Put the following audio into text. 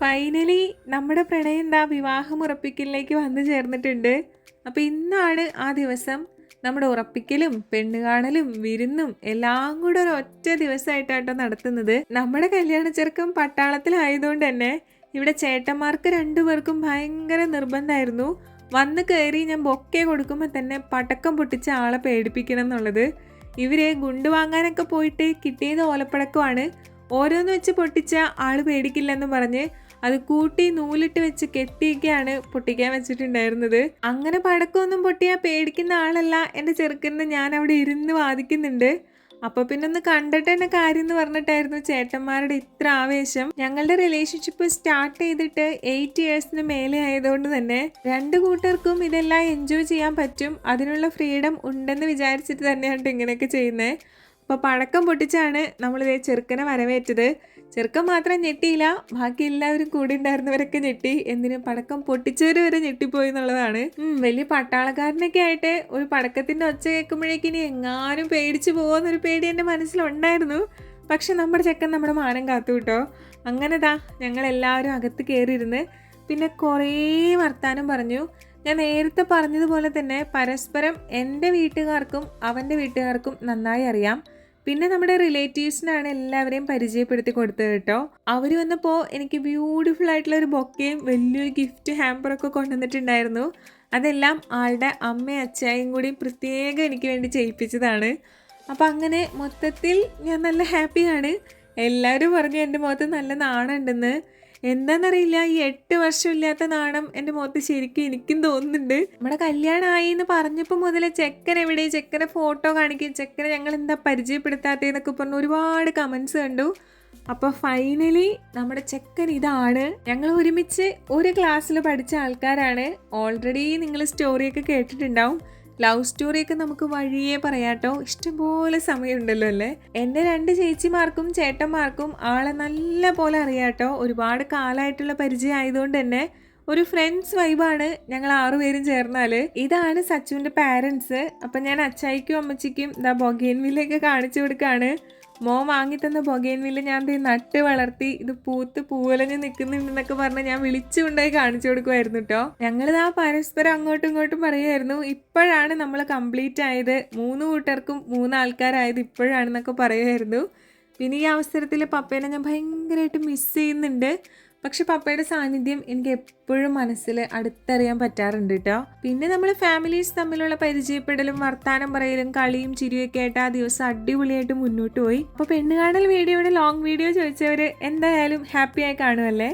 Finally നമ്മുടെ പ്രണയം എന്താ വിവാഹം ഉറപ്പിക്കലിലേക്ക് വന്നു ചേർന്നിട്ടുണ്ട്. അപ്പോൾ ഇന്നാണ് ആ ദിവസം നമ്മുടെ ഉറപ്പിക്കലും പെണ്ണുകാണലും വിരുന്നും എല്ലാം കൂടെ ഒരു ഒറ്റ ദിവസമായിട്ടാട്ടോ നടത്തുന്നത്. നമ്മുടെ കല്യാണ ചെറുക്കം പട്ടാളത്തിലായതുകൊണ്ട് തന്നെ ഇവിടെ ചേട്ടന്മാർക്ക് രണ്ടുപേർക്കും ഭയങ്കര നിർബന്ധമായിരുന്നു. വന്ന് കയറി ഞാൻ ബൊക്കെ കൊടുക്കുമ്പോൾ തന്നെ പടക്കം പൊട്ടിച്ച് ആളെ പേടിപ്പിക്കണം എന്നുള്ളത്. ഇവരെ ഗുണ്ട് വാങ്ങാനൊക്കെ പോയിട്ട് കിട്ടിയത് ഓലപ്പടക്കമാണ്. ഓരോന്ന് വെച്ച് പൊട്ടിച്ച ആൾ പേടിക്കില്ലെന്ന് പറഞ്ഞ് അത് കൂട്ടി നൂലിട്ട് വെച്ച് കെട്ടിയൊക്കെയാണ് പൊട്ടിക്കാൻ വെച്ചിട്ടുണ്ടായിരുന്നത്. അങ്ങനെ പടക്കമൊന്നും പൊട്ടിയാൽ പേടിക്കുന്ന ആളല്ല. എന്റെ ചെറുക്കന്ന് ഞാൻ അവിടെ ഇരുന്ന് വാദിക്കുന്നുണ്ട്. അപ്പോൾ പിന്നെ ഒന്ന് കണ്ടിട്ട് തന്നെ കാര്യം എന്ന് പറഞ്ഞിട്ടായിരുന്നു ചേട്ടന്മാരുടെ ഇത്ര ആവേശം. ഞങ്ങളുടെ റിലേഷൻഷിപ്പ് സ്റ്റാർട്ട് ചെയ്തിട്ട് എയ്റ്റ് ഇയേഴ്സിന് മേലെ ആയതുകൊണ്ട് തന്നെ രണ്ട് കൂട്ടർക്കും ഇതെല്ലാം എൻജോയ് ചെയ്യാൻ പറ്റും. അതിനുള്ള ഫ്രീഡം ഉണ്ടെന്ന് വിചാരിച്ചിട്ട് തന്നെയാണ് ഇങ്ങനെയൊക്കെ ചെയ്യുന്നത് അപ്പോൾ പടക്കം പൊട്ടിച്ചാണ് നമ്മൾ നമ്മളിതേ ചെറുക്കനെ വരവേറ്റത്. ചെറുക്കൻ മാത്രം ഞെട്ടിയില്ല. ബാക്കി എല്ലാവരും കൂടി ഉണ്ടായിരുന്നവരൊക്കെ ഞെട്ടി. എന്തിനു? പടക്കം പൊട്ടിച്ചവർ വരെ ഞെട്ടിപ്പോയി എന്നുള്ളതാണ്. വലിയ പട്ടാളക്കാരനൊക്കെ ആയിട്ട് ഒരു പടക്കത്തിന്റെ ഒച്ച കേൾക്കുമ്പോഴേക്കിനി എങ്ങാനും പേടിച്ചു പോകുന്നൊരു പേടി എന്റെ മനസ്സിലുണ്ടായിരുന്നു. പക്ഷെ നമ്മുടെ ചെക്കൻ നമ്മുടെ മാനം കാത്തു കിട്ടോ. അങ്ങനെതാ ഞങ്ങൾ എല്ലാവരും അകത്ത് കയറിയിരുന്ന് പിന്നെ കുറേ വർത്താനം പറഞ്ഞു. ഞാൻ നേരത്തെ പറഞ്ഞതുപോലെ തന്നെ പരസ്പരം എന്റെ വീട്ടുകാർക്കും അവന്റെ വീട്ടുകാർക്കും നന്നായി അറിയാം. പിന്നെ നമ്മുടെ റിലേറ്റീവ്സിനാണ് എല്ലാവരെയും പരിചയപ്പെടുത്തി കൊടുത്തത് കേട്ടോ. അവർ വന്നപ്പോൾ എനിക്ക് ബ്യൂട്ടിഫുൾ ആയിട്ടുള്ള ഒരു ബൊക്കയും വലിയൊരു ഗിഫ്റ്റ് ഹാമ്പറൊക്കെ കൊണ്ടുവന്നിട്ടുണ്ടായിരുന്നു. അതെല്ലാം ആളുടെ അമ്മയും അച്ചായും കൂടി പ്രത്യേകം എനിക്ക് വേണ്ടി ചെയ്യിപ്പിച്ചതാണ്. അപ്പം അങ്ങനെ മൊത്തത്തിൽ ഞാൻ നല്ല ഹാപ്പിയാണ് എല്ലാവരും പറഞ്ഞു എന്റെ മുഖത്ത് നല്ല നാണുണ്ടെന്ന് എന്താണെന്നറിയില്ല ഈ എട്ട് വർഷം ഇല്ലാത്ത നാണം എന്റെ മുഖത്ത് ശരിക്കും എനിക്കും തോന്നുന്നുണ്ട്. നമ്മുടെ കല്യാണമായി എന്ന് പറഞ്ഞപ്പോൾ മുതൽ ചെക്കൻ എവിടെ ചെക്കനെ ഫോട്ടോ കാണിക്കും ചെക്കനെ ഞങ്ങൾ എന്താ പരിചയപ്പെടുത്താത്തതെന്നൊക്കെ പറഞ്ഞ് ഒരുപാട് കമൻസ് കണ്ടു. അപ്പോൾ ഫൈനലി നമ്മുടെ ചെക്കൻ ഇതാണ്. ഞങ്ങൾ ഒരുമിച്ച് ഒരു ക്ലാസ്സിൽ പഠിച്ച ആൾക്കാരാണ്. ഓൾറെഡി നിങ്ങൾ സ്റ്റോറിയൊക്കെ കേട്ടിട്ടുണ്ടാവും. ലവ് സ്റ്റോറിയൊക്കെ നമുക്ക് വഴിയേ പറയാട്ടോ. ഇഷ്ടംപോലെ സമയമുണ്ടല്ലോ അല്ലേ? എന്റെ രണ്ട് ചേച്ചിമാർക്കും ചേട്ടന്മാർക്കും ആളെ നല്ല പോലെ അറിയാട്ടോ. ഒരുപാട് കാലമായിട്ടുള്ള പരിചയം ആയതുകൊണ്ട് തന്നെ ഒരു ഫ്രണ്ട്സ് വൈബാണ് ഞങ്ങൾ ആറുപേരും ചേർന്നാൽ ഇതാണ് സച്ചുവിന്റെ പാരൻസ് അപ്പം ഞാൻ അച്ചായിക്കും അമ്മച്ചിക്കും ദ ബൊഗേൻവില്ലൊക്കെ കാണിച്ചു കൊടുക്കുകയാണ് മോൻ വാങ്ങിത്തന്ന ബൊഗേൻവില്ല ഞാൻ ദേ നട്ട് വളർത്തി ഇത് പൂത്ത് പൂവലഞ്ഞ് നിൽക്കുന്നുണ്ടെന്നൊക്കെ പറഞ്ഞ് ഞാൻ വിളിച്ചു കൊണ്ടുപോയി കാണിച്ചു കൊടുക്കുമായിരുന്നു കേട്ടോ ഞങ്ങളിത് ആ പരസ്പരം അങ്ങോട്ടും ഇങ്ങോട്ടും പറയുമായിരുന്നു ഇപ്പോഴാണ് നമ്മൾ കംപ്ലീറ്റ് ആയത്. മൂന്ന് കൂട്ടർക്കും മൂന്ന് ആൾക്കാരായത് ഇപ്പോഴാണെന്നൊക്കെ പറയുമായിരുന്നു പിന്നെ ഈ അവസരത്തിൽ പപ്പേനെ ഞാൻ ഭയങ്കരമായിട്ട് മിസ് ചെയ്യുന്നുണ്ട്. പക്ഷെ പപ്പയുടെ സാന്നിധ്യം എനിക്ക് എപ്പോഴും മനസ്സിൽ അടുത്തറിയാൻ പറ്റാറുണ്ട് കേട്ടോ പിന്നെ നമ്മൾ ഫാമിലീസ് തമ്മിലുള്ള പരിചയപ്പെടലും വർത്താനം പറയലും കളിയും ചിരിയൊക്കെ ആയിട്ട് ആ ദിവസം അടിപൊളിയായിട്ട് മുന്നോട്ട് പോയി. അപ്പോൾ പെണ്ണുകാണൽ വീഡിയോയുടെ ലോങ് വീഡിയോ ചോദിച്ചവർ എന്തായാലും ഹാപ്പിയായി കാണുമല്ലേ